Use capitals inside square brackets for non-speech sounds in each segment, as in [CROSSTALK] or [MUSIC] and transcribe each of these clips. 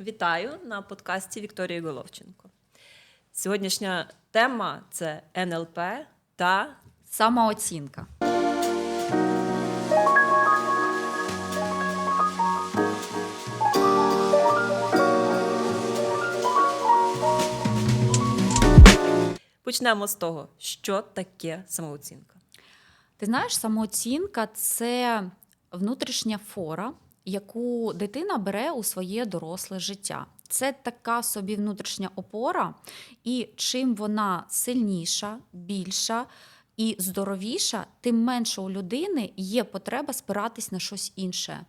Вітаю на подкасті Вікторії Головченко. Сьогоднішня тема це НЛП та Самооцінка. почнемо з того, що таке самооцінка. Ти знаєш, самооцінка це внутрішня фора, яку дитина бере у своє доросле життя. Це така собі внутрішня опора, і чим вона сильніша, більша і здоровіша, тим менше у людини є потреба спиратись на щось інше,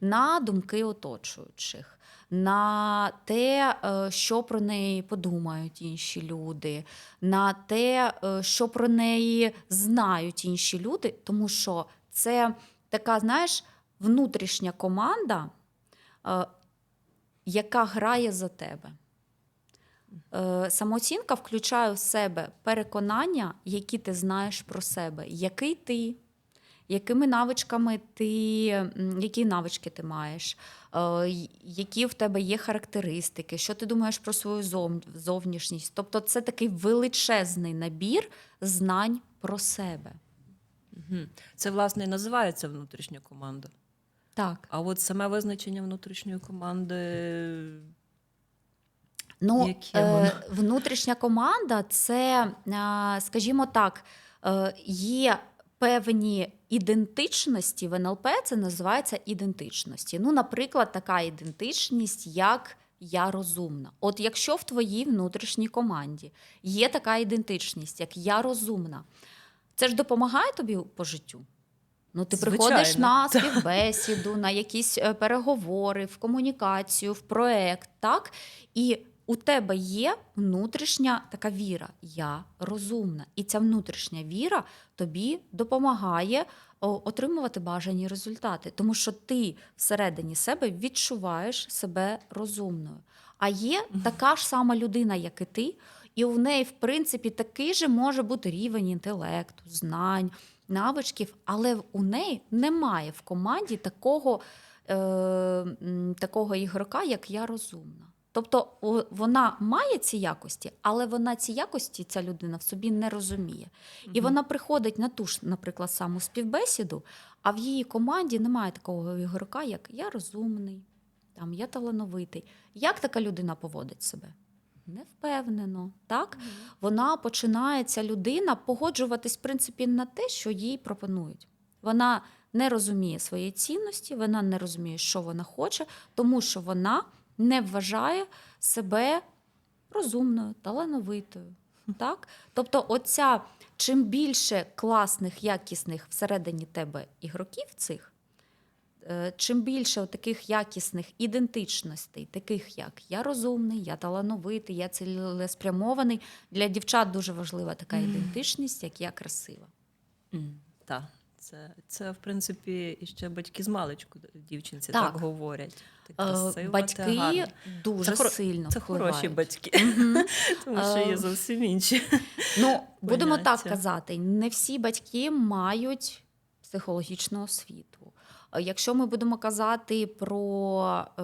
на думки оточуючих. На те, е, що про неї подумають інші люди, на те, е, що про неї знають інші люди, тому що це така, знаєш, внутрішня команда, е, яка грає за тебе. Е, Самооцінка включає в себе переконання, які ти знаєш про себе, який ти, якими навичками ти, які навички ти маєш, е, які в тебе є характеристики, що ти думаєш про свою зов- зовнішність. Тобто це такий величезний набір знань про себе. Це, власне, і називається внутрішня команда. Так. А от саме визначення внутрішньої команди. Ну, е, внутрішня команда це, е, скажімо так, е, є певні ідентичності в НЛП, це називається ідентичності. Ну, наприклад, така ідентичність, як я розумна. От якщо в твоїй внутрішній команді є така ідентичність, як я розумна, це ж допомагає тобі по життю. Ну, ти приходиш на співбесіду, на якісь е, переговори, в комунікацію, в проект, так? І у тебе є внутрішня така віра. Я розумна. І ця внутрішня віра тобі допомагає отримувати бажані результати, тому що ти всередині себе відчуваєш себе розумною. А є така ж сама людина, як і ти, і у неї, в принципі, такий же може бути рівень інтелекту, знань, навичків, але у неї немає в команді такого, е, такого ігрока, як я розумна. Тобто вона має ці якості, але вона ці якості, ця людина в собі не розуміє. І вона приходить на ту ж, наприклад, саму співбесіду, а в її команді немає такого ігрока, як я розумний, там я талановитий. Як така людина поводить себе? Невпевнено, так? Вона починає ця людина погоджуватись, в принципі, на те, що їй пропонують. Вона не розуміє своєї цінності, вона не розуміє, що вона хоче, тому що вона не вважає себе розумною, талановитою. Так? Тобто, оця чим більше класних, якісних всередині тебе ігроків цих, чим більше таких якісних ідентичностей, таких як я розумний, я талановитий, я цілеспрямований. Для дівчат дуже важлива така ідентичність, як я красива. Так, це, це, в принципі, і ще батьки з маличку дівчинці Так. так, говорять. Ти Е, красива, ти Батьки гарна. дуже Це сильно Це впливають. хороші батьки, [LAUGHS] тому що є Е, зовсім інші. Ну, будемо так казати, не всі батьки мають психологічну освіту. Е, Якщо ми будемо казати про е,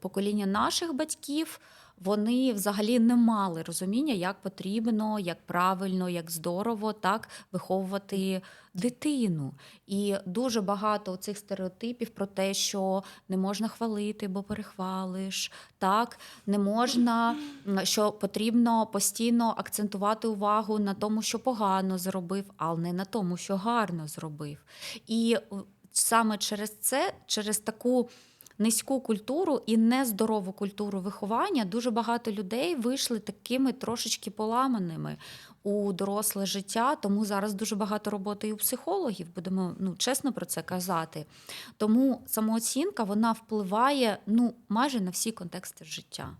покоління наших батьків, вони взагалі не мали розуміння, як потрібно, як правильно, як здорово так виховувати дитину. І дуже багато цих стереотипів про те, що не можна хвалити, бо перехвалиш, так не можна, що потрібно постійно акцентувати увагу на тому, що погано зробив, а не на тому, що гарно зробив. І саме через це, через таку. Низьку культуру і нездорову культуру виховання дуже багато людей вийшли такими трошечки поламаними у доросле життя. Тому зараз дуже багато роботи і у психологів, будемо ну, чесно про це казати. Тому самооцінка вона впливає ну, майже на всі контексти життя.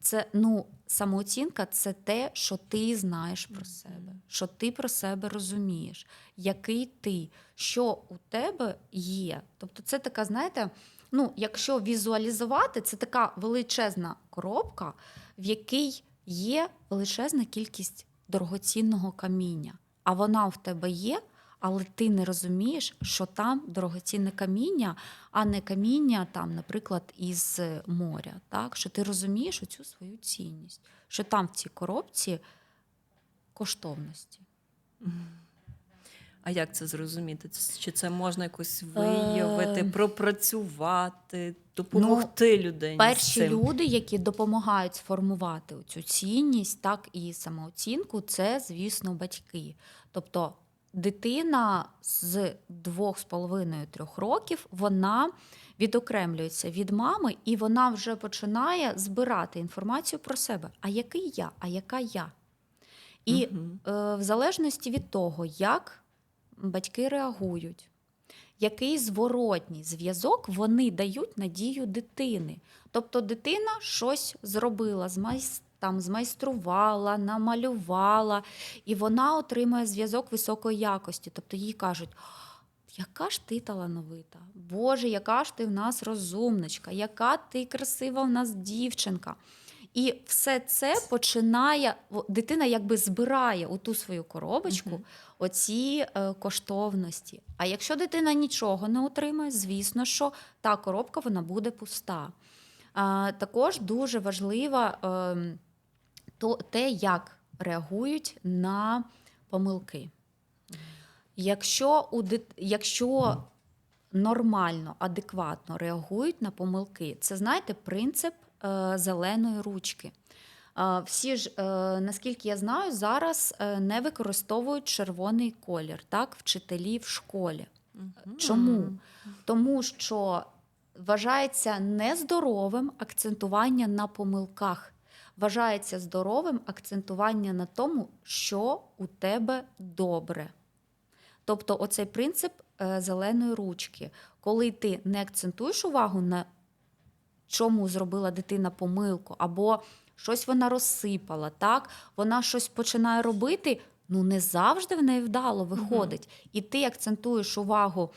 Це ну, самооцінка це те, що ти знаєш про себе, що ти про себе розумієш, який ти, що у тебе є. Тобто, це така, знаєте, ну, якщо візуалізувати, це така величезна коробка, в якій є величезна кількість дорогоцінного каміння. А вона в тебе є, але ти не розумієш, що там дорогоцінне каміння, а не каміння, там, наприклад, із е, моря. Так? Що ти розумієш оцю свою цінність, що там в цій коробці коштовності. А як це зрозуміти? Чи це можна якось виявити, Е, пропрацювати, допомогти людині? з Перші цим? люди, які допомагають сформувати цю цінність, так і самооцінку, це, звісно, батьки. Тобто дитина з двох з половиною трьох років вона відокремлюється від мами, і вона вже починає збирати інформацію про себе. А який я, а яка я? І Мгм. е, в залежності від того, як батьки реагують, який зворотній зв'язок вони дають надію дитини. Тобто дитина щось зробила, там, змайструвала, намалювала, і вона отримує зв'язок високої якості. Тобто їй кажуть. Яка ж ти талановита? Боже, яка ж ти в нас розумничка, яка ти красива в нас дівчинка. І все це починає, дитина якби збирає у ту свою коробочку Мгм. оці е, коштовності. А якщо дитина нічого не отримає, звісно, що та коробка вона буде пуста. А, також дуже важливо ем, то, те, як реагують на помилки. Якщо, у дит... Якщо нормально, адекватно реагують на помилки, це знаєте принцип е, зеленої ручки. Е, всі ж, е, наскільки я знаю, зараз е, не використовують червоний колір, так, вчителі в школі. Мгм. Чому? Тому що вважається нездоровим акцентування на помилках. Вважається здоровим акцентування на тому, що у тебе добре. Тобто, оцей принцип е, зеленої ручки, коли ти не акцентуєш увагу на чому зробила дитина помилку, або щось вона розсипала, так? вона щось починає робити, ну не завжди в неї вдало виходить. І ти акцентуєш увагу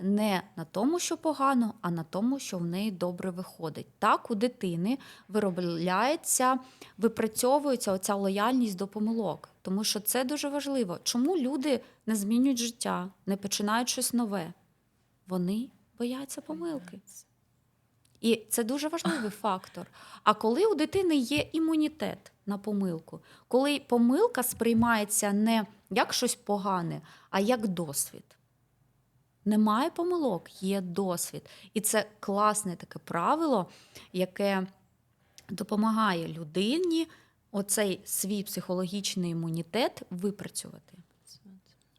не на тому, що погано, а на тому, що в неї добре виходить. Так, у дитини виробляється, випрацьовується оця лояльність до помилок. Тому що це дуже важливо. Чому люди не змінюють життя, не починають щось нове? Вони бояться помилки. І це дуже важливий фактор. А коли у дитини є імунітет на помилку, коли помилка сприймається не як щось погане, а як досвід. Немає помилок, є досвід. І це класне таке правило, яке допомагає людині оцей свій психологічний імунітет випрацювати.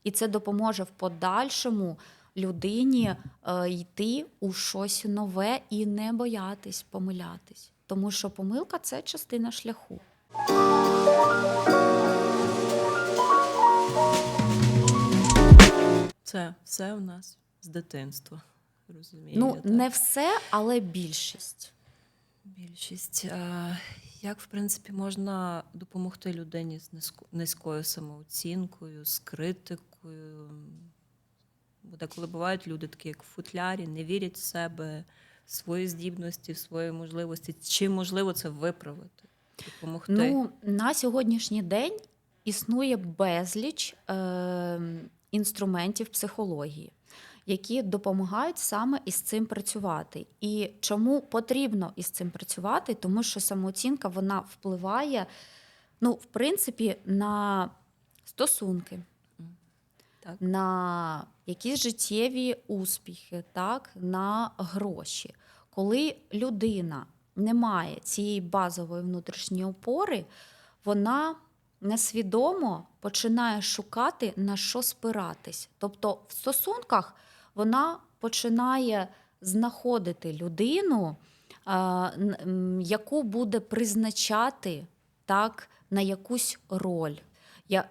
І це допоможе в подальшому людині е, йти у щось нове і не боятись помилятись. Тому що помилка це частина шляху. Це все у нас з дитинства. Розумію. Ну, так. не все, але більшість. Більшість. Як, в принципі, можна допомогти людині з низькою самооцінкою, з критикою? Бо деколи бувають люди такі, як в футлярі, не вірять в себе, в свої здібності, в свої можливості. Чи можливо це виправити? Допомогти? Ну, на сьогоднішній день існує безліч е, інструментів психології, які допомагають саме із цим працювати. І чому потрібно із цим працювати? Тому що самооцінка вона впливає, ну, в принципі, на стосунки. Так. на якісь життєві успіхи, так, на гроші. Коли людина не має цієї базової внутрішньої опори, вона несвідомо починає шукати на що спиратись. Тобто в стосунках вона починає знаходити людину, м, яку буде призначати так, на якусь роль. Е,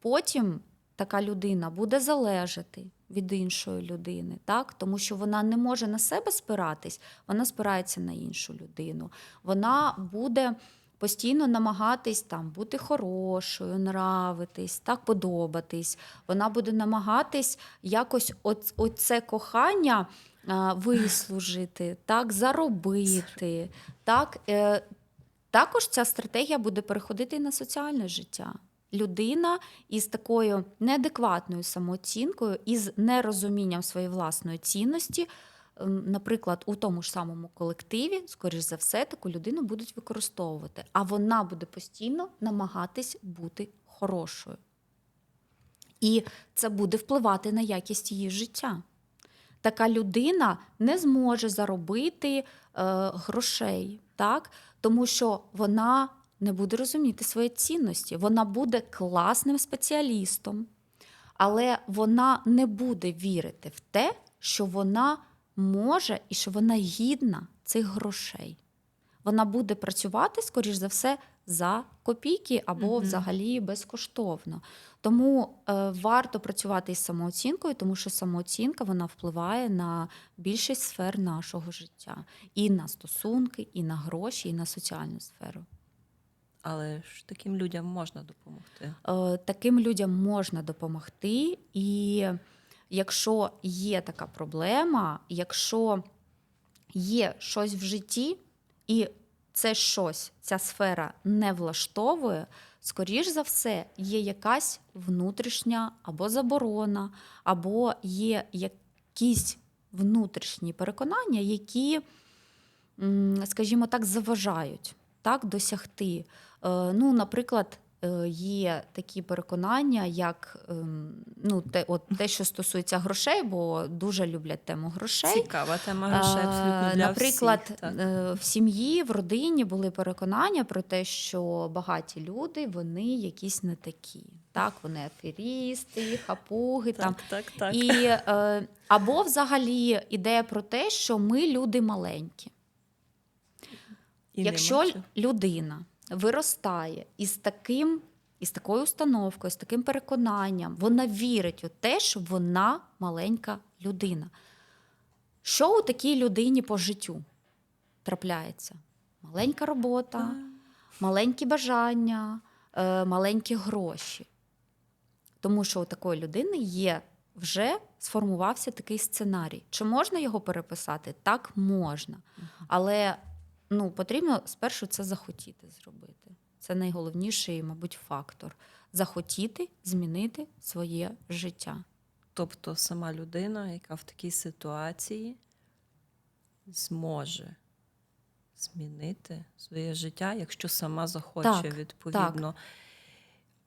потім така людина буде залежати від іншої людини, так? тому що вона не може на себе спиратись, вона спирається на іншу людину. Вона буде постійно намагатись там бути хорошою, нравитись, так подобатись. Вона буде намагатись якось оц- оце кохання а, вислужити, так, заробити. Так, е, також ця стратегія буде переходити і на соціальне життя. людина із такою неадекватною самооцінкою, із нерозумінням своєї власної цінності, наприклад, у тому ж самому колективі, скоріш за все, таку людину будуть використовувати, а вона буде постійно намагатись бути хорошою. І це буде впливати на якість її життя. Така людина не зможе заробити е, грошей, так? тому що вона не буде розуміти свої цінності. Вона буде класним спеціалістом, але вона не буде вірити в те, що вона може і що вона гідна цих грошей. Вона буде працювати, скоріш за все, за копійки або Мгм. взагалі безкоштовно. Тому е, варто працювати із самооцінкою, тому що самооцінка вона впливає на більшість сфер нашого життя: і на стосунки, і на гроші, і на соціальну сферу. Але ж таким людям можна допомогти. Е, таким людям можна допомогти. І якщо є така проблема, якщо є щось в житті, і це щось, ця сфера не влаштовує, скоріш за все, є якась внутрішня або заборона, або є якісь внутрішні переконання, які, скажімо так, заважають так, досягти. Е, Ну, наприклад, є такі переконання, як ем, ну, те, от, те, що стосується грошей, бо дуже люблять тему грошей. Цікава тема грошей абсолютно Е, для Наприклад, всіх. Так. е, в сім'ї, в родині були переконання про те, що багаті люди вони якісь не такі. Так, вони аферісти, хапуги. там. Так, так, так. І, е, або взагалі ідея про те, що ми люди маленькі. І Якщо людина виростає із таким, із такою установкою, з таким переконанням, вона вірить у те, що вона маленька людина. Що у такій людині по життю трапляється? Маленька робота, маленькі бажання, е, маленькі гроші. Тому що у такої людини є вже сформувався такий сценарій. Чи можна його переписати? Так можна. Але ну, потрібно спершу це захотіти зробити. Це найголовніший, мабуть, фактор. Захотіти змінити своє життя. Тобто сама людина, яка в такій ситуації зможе змінити своє життя, якщо сама захоче, Так, відповідно.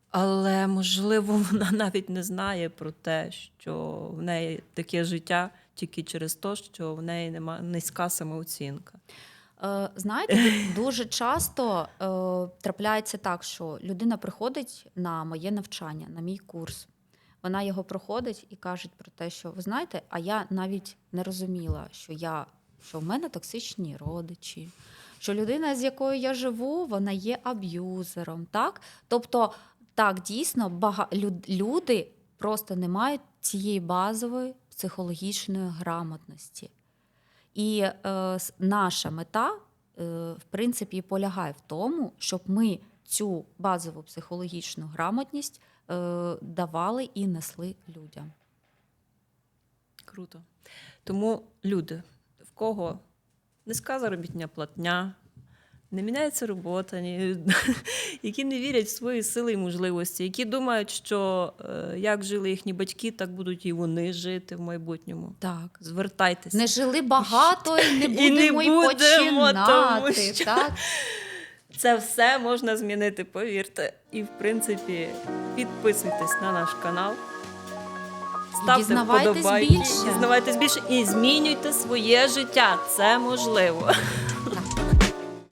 Але, можливо, [LAUGHS] вона навіть не знає про те, що в неї таке життя тільки через те, що в неї нема низька самооцінка. Е, знаєте, [LAUGHS] дуже часто е, трапляється так, що людина приходить на моє навчання, на мій курс. Вона його проходить і каже про те, що ви знаєте, а я навіть не розуміла, що я що в мене токсичні родичі, що людина, з якою я живу, вона є аб'юзером. Так? Тобто, так, дійсно, бага... люди просто не мають цієї базової психологічної грамотності. І е, наша мета, е, в принципі, полягає в тому, щоб ми цю базову психологічну грамотність е, давали і несли людям. Круто. Тому люди, в кого низька заробітня платня, не міняється робота, ні, [LAUGHS] які не вірять в свої сили і можливості, які думають, що е, як жили їхні батьки, так будуть і вони жити в майбутньому. Так. Звертайтеся. Не жили багато і не І не будемо починати. тому що- Так? Це все можна змінити, повірте. І, в принципі, підписуйтесь на наш канал. Ставте дізнавайтесь вподобайки, більше. дізнавайтесь більше і змінюйте своє життя. Це можливо. [LAUGHS]